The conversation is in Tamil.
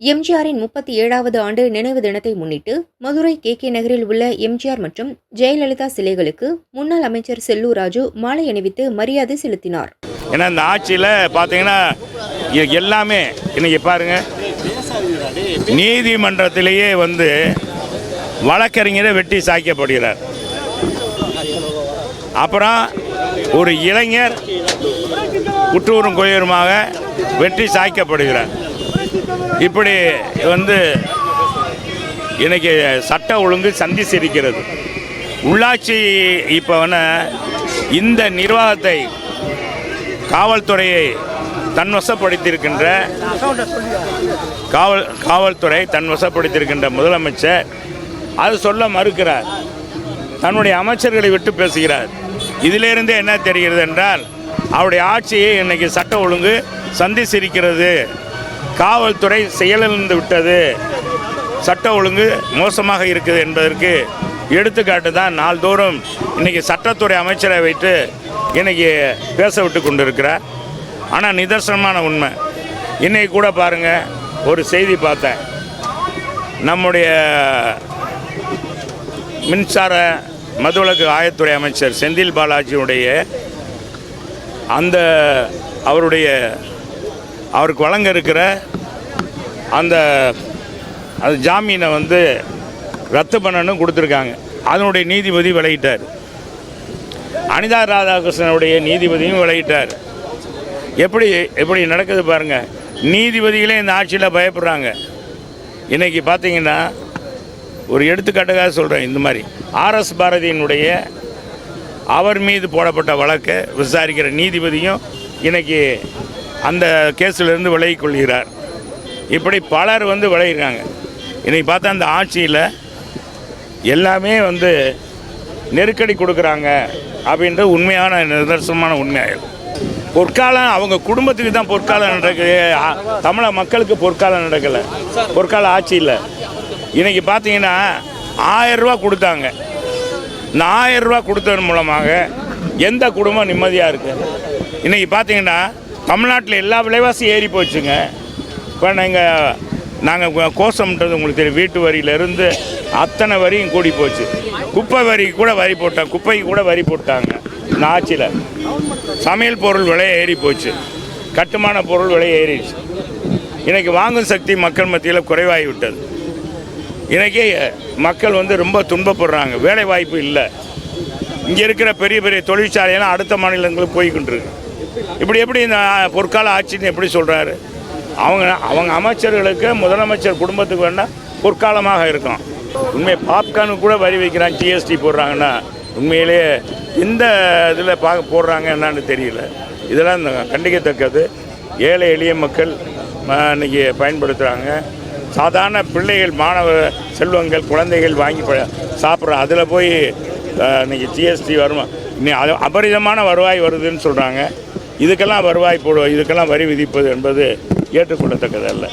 எம்ஜிஆரின் முப்பத்தி ஏழாவது ஆண்டு நினைவு தினத்தை முன்னிட்டு மதுரை கே கே நகரில் உள்ள எம்ஜிஆர் மற்றும் ஜெயலலிதா சிலைகளுக்கு முன்னாள் அமைச்சர் செல்லூர் ராஜு மாலை அணிவித்து மரியாதை செலுத்தினார். ஏன்னா இந்த ஆட்சியில் பார்த்தீங்கன்னா எல்லாமே இன்னைக்கு பாருங்க நீதிமன்றத்திலேயே வந்து வழக்கறிஞரை வெட்டி சாய்க்கப்படுகிறார். அப்புறம் ஒரு இளைஞர் குற்றூரும் கோயிலுமாக வெற்றி சாய்க்கப்படுகிறார். இப்படி வந்து இன்னைக்கு சட்ட ஒழுங்கு சந்தி சிரிக்கிறது உள்ளாட்சி இப்போ வந்து இந்த நிர்வாகத்தை காவல்துறையை தன்வசப்படுத்தியிருக்கின்ற காவல் காவல்துறை தன்வசப்படுத்தியிருக்கின்ற முதலமைச்சர் அது சொல்ல மறுக்கிறார். தன்னுடைய அமைச்சர்களை விட்டு பேசுகிறார். இதிலிருந்து என்ன தெரிகிறது என்றால் அவருடைய ஆட்சியை இன்னைக்கு சட்ட ஒழுங்கு சந்தி சிரிக்கிறது காவல்துறை செயலிழந்து விட்டது. சட்ட ஒழுங்கு மோசமாக இருக்குது என்பதற்கு எடுத்துக்காட்டு தான் நாள்தோறும் இன்னைக்கு சட்டத்துறை அமைச்சரை வைத்து இன்னைக்கு பேச விட்டு கொண்டிருக்கிறார். ஆனால் நிதர்சனமான உண்மை. இன்னைக்கு கூட பாருங்க ஒரு செய்தி பார்த்தேன். நம்முடைய மின்சார மதுவிலக்கு ஆயத்துறை அமைச்சர் செந்தில் பாலாஜியுடைய அந்த அவருடைய அவருக்கு வழங்க இருக்கிற அந்த அது ஜாமீனை வந்து ரத்து பண்ணணும் கொடுத்துருக்காங்க. அதனுடைய நீதிபதி விலகிட்டார் அனிதா ராதாகிருஷ்ணனுடைய நீதிபதியும் விலகிட்டார் எப்படி எப்படி நடக்குது பாருங்கள் நீதிபதிகளே இந்த ஆட்சியில் பயப்படுறாங்க. இன்றைக்கி பார்த்தீங்கன்னா ஒரு எடுத்துக்காட்டுக்காக சொல்கிறேன் இந்த மாதிரி. ஆர்எஸ் பாரதியினுடைய அவர் மீது போடப்பட்ட வழக்கை விசாரிக்கிற நீதிபதியும் இன்றைக்கி அந்த கேஸிலிருந்து விலகிக் கொள்கிறார் இப்படி பலர் வந்து விளையிறாங்க இன்னைக்கு பார்த்தா அந்த ஆட்சியில் எல்லாமே வந்து நெருக்கடி கொடுக்குறாங்க அப்படின்ற உண்மையான நிதர்சனமான உண்மையாகும் பொற்காலம் அவங்க குடும்பத்துக்கு தான் பொற்காலம் நடக்குது. தமிழக மக்களுக்கு பொற்காலம் நடக்கலை. பொற்கால ஆட்சியில் இன்னைக்கு பார்த்தீங்கன்னா ஆயிரம் ரூபா கொடுத்தாங்க. இந்த ஆயிரம் ரூபா கொடுத்ததன் மூலமாக எந்த குடும்பம் நிம்மதியாக இருக்குது இன்னைக்கு பார்த்தீங்கன்னா தமிழ்நாட்டில் எல்லா விலைவாசியும் ஏறி போச்சுங்க. இப்போ நாங்கள் நாங்கள் கோஷம்ன்றது உங்களுக்கு தெரியும். வீட்டு வரியிலேருந்து அத்தனை வரியும் கூடி போச்சு. குப்பை வரிக்கு கூட வரி போட்டாங்க குப்பைக்கு கூட வரி போட்டாங்க. இந்த ஆட்சியில். சமையல் பொருள் விலை ஏறி போச்சு. கட்டுமான பொருள் விலை ஏறிடுச்சு. இன்றைக்கி வாங்கும் சக்தி மக்கள் மத்தியில் குறைவாகி விட்டது. மக்கள் வந்து ரொம்ப துன்பப்படுறாங்க. வேலை வாய்ப்பு இல்லை. இங்கே இருக்கிற பெரிய பெரிய தொழிற்சாலையெல்லாம் அடுத்த மாநிலங்களுக்கு போய்கிட்டு இருக்கு. இப்படி எப்படி இந்த பொற்கால ஆட்சின்னு எப்படி சொல்கிறாரு அவங்க அவங்க அமைச்சர்களுக்கு முதலமைச்சர் குடும்பத்துக்கு வேணால் பொற்காலமாக இருக்கும். உண்மை பாப்கார்னுக்கு கூட வரி வைக்கிறான் ஜிஎஸ்டி போடுறாங்கன்னா உண்மையிலேயே எந்த இதில் பா போடுறாங்க என்னான்னு தெரியல. இதெல்லாம் கண்டிக்கத்தக்கது. ஏழை எளிய மக்கள் இன்றைக்கி பயன்படுத்துகிறாங்க சாதாரண பிள்ளைகள் மாணவ செல்வங்கள் குழந்தைகள் வாங்கி ப சாப்பிட்ற அதில் போய் இன்றைக்கி இன்னைக்கு ஜிஎஸ்டி வருமா இன்னும் அது அபரிதமான வருவாய் வருதுன்னு சொல்கிறாங்க இதுக்கெல்லாம் வருவாய் போடு இதுக்கெல்லாம் வரி விதிப்பது என்பது ஏற்றுக்கொள்ளத்தக்கதல்ல.